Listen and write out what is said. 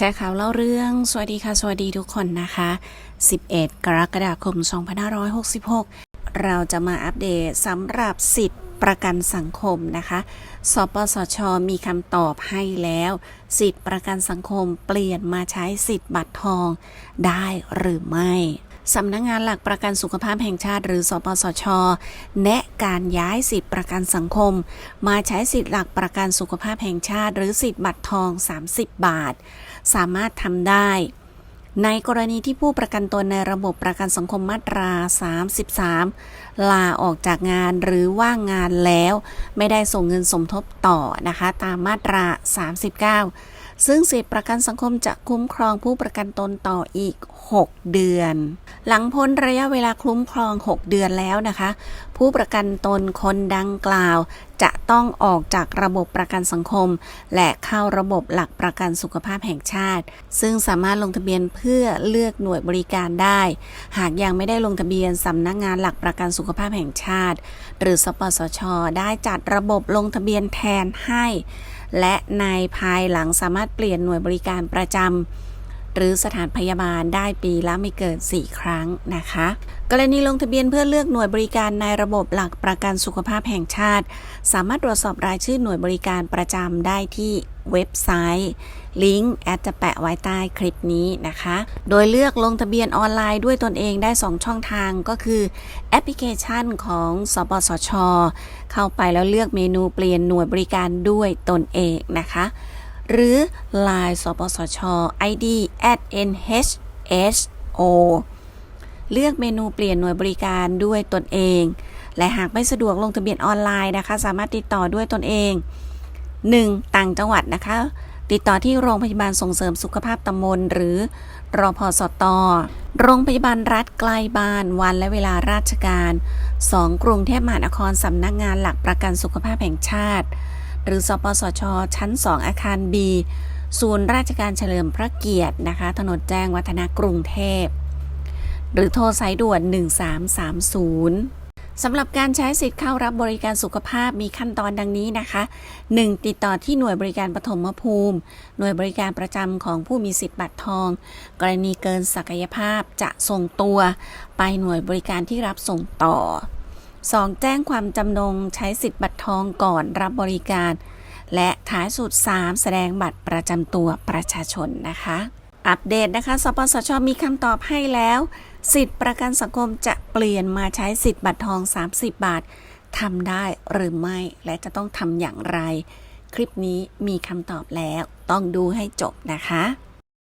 แชร์ข่าวเล่าเรื่อง สวัสดีค่ะ สวัสดีทุกคนนะคะ 11 กรกฎาคม 2566 เราจะมาอัปเดตสำหรับสิทธิประกันสังคมนะคะ สปสช มีคำตอบให้แล้ว สิทธิประกันสังคมเปลี่ยนมาใช้สิทธิบัตรทองได้หรือไม่ สำนักงงานหลักประกันสุขภาพแห่งชาติ หรือ สปสช แนะการย้ายสิทธิประกันสังคม มาใช้สิทธิหลักประกันสุขภาพแห่งชาติ หรือสิทธิบัตรทอง 30 บาท สามารถทำได้ ในกรณีที่ผู้ประกันตนในระบบประกันสังคมมาตรา 33 ลาออกจากงานหรือว่างงานแล้ว ไม่ได้ส่งเงินสมทบต่อนะคะ ตามมาตรา 39 ซึ่งสิทธิประกันสังคมจะคุ้มครองผู้ประกันตนต่ออีก 6 เดือน หลังพ้นระยะเวลาคุ้มครอง 6 เดือนแล้วนะคะ ผู้ประกันตนคนดังกล่าว จะต้องออกจากระบบประกันสังคม และเข้าระบบหลักประกันสุขภาพแห่งชาติ ซึ่งสามารถลงทะเบียนเพื่อเลือกหน่วยบริการได้ หากยังไม่ได้ลงทะเบียนสำนักงานหลักประกันสุขภาพแห่งชาติ หรือสปสช ได้จัดระบบลงทะเบียนแทนให้ และในภายหลังสามารถเปลี่ยนหน่วยบริการประจำ หรือสถานพยาบาลได้ปีละไม่เกิน 4 ครั้งนะคะ กรณีลงทะเบียนเพื่อเลือกหน่วยบริการในระบบหลักประกันสุขภาพแห่งชาติ สามารถตรวจสอบรายชื่อหน่วยบริการประจำได้ที่เว็บไซต์ลิงก์แอดจะแปะไว้ใต้คลิปนี้นะคะ โดยเลือกลงทะเบียนออนไลน์ด้วยตนเองได้ 2 ช่องทางก็คือแอปพลิเคชันของสปสช เข้าไปแล้วเลือกเมนูเปลี่ยนหน่วยบริการด้วยตนเองนะคะ หรือ Line สปสช ID at nhso เลือกเมนูเปลี่ยนหน่วยบริการด้วยตนเอง และหากไม่สะดวกลงทะเบียนออนไลน์นะคะ สามารถติดต่อด้วยตนเอง 1. ต่างจังหวัดนะคะ ติดต่อที่โรงพยาบาลส่งเสริมสุขภาพตำบลหรือรอพสตโรงพยาบาลรัฐใกล้บ้านวันและเวลาราชการ 2. กรุงเทพมหานครสำนักงานหลักประกันสุขภาพแห่งชาติ หรือสปสช ชั้น 2 อาคาร B ศูนย์ราชการเฉลิมพระเกียรตินะคะ ถนนแจ้งวัฒนะกรุงเทพ หรือโทรสายด่วน 1330 สำหรับการใช้สิทธิ์เข้ารับบริการสุขภาพมีขั้นตอนดังนี้นะคะ 1. ติดต่อที่หน่วยบริการปฐมภูมิ หน่วยบริการประจำของผู้มีสิทธิ์บัตรทอง กรณีเกินศักยภาพจะส่งตัว ไปหน่วยบริการที่รับส่งต่อ 2. แจ้งความจำนงใช้สิทธิ์บัตรทองก่อนรับบริการ และท้ายสุด 3 แสดงบัตรประจำตัวประชาชนนะคะ อัปเดตนะคะ สปสช มีคำตอบให้แล้ว สิทธิ์ประกันสังคมจะเปลี่ยนมาใช้สิทธิ์บัตรทอง 30 บาททำได้หรือไม่และจะต้องทำอย่างไร คลิปนี้มีคำตอบแล้วต้องดูให้จบนะคะ